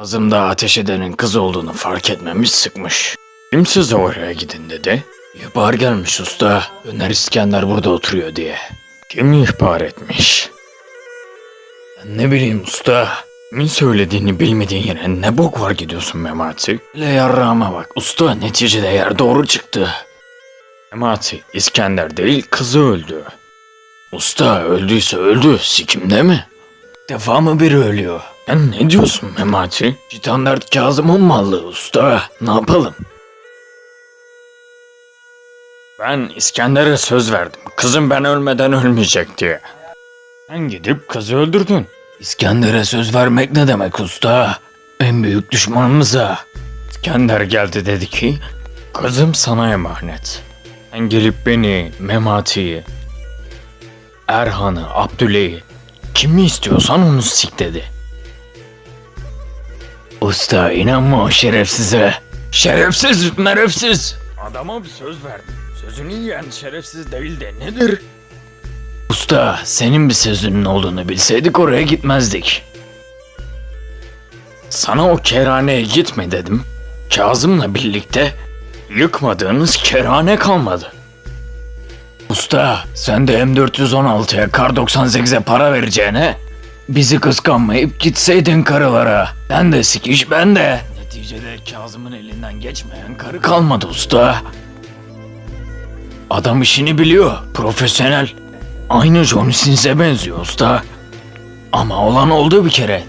Kazımda ateş edenin kız olduğunu fark etmemiş sıkmış. Kim size oraya gidin dedi? İhbar gelmiş usta. Öner İskender burada oturuyor diye. Kim ihbar etmiş? Ben ne bileyim usta. Kimin söylediğini bilmediğin yere ne bok var gidiyorsun Memati? Hele yarrağıma bak. Usta neticede yer doğru çıktı. Memati İskender değil kızı öldü. Usta öldüyse öldü. Sikimde mi? Defa mı biri ölüyor? Sen ne diyorsun Memati? Standart Kazım'ın mallı usta. Ne yapalım? Ben İskender'e söz verdim. Kızım ben ölmeden ölmeyecek diye. Sen gidip kızı öldürdün. İskender'e söz vermek ne demek usta? En büyük düşmanımıza. İskender geldi dedi ki, kızım sana emanet. Sen gelip beni, Memati'yi, Erhan'ı, Abdüley'i, kimi istiyorsan onu sik dedi. Usta inanma o şerefsize. Şerefsiz, merefsiz. Adama bir söz verdim. Sözünü yiyen şerefsiz değil de nedir? Usta, senin bir sözünün olduğunu bilseydik oraya gitmezdik. Sana o kerhaneye gitme dedim. Kazım'la birlikte yıkmadığınız kerhane kalmadı. Usta, sen de M416'ya kar 98'e para vereceğine bizi kıskanmayıp gitseydin karılara. Ben de sikiş ben de. Neticede Kazım'ın elinden geçmeyen karı kalmadı usta. Adam işini biliyor, profesyonel. Aynı Johnny Sins'e benziyor usta. Ama olan oldu bir kere.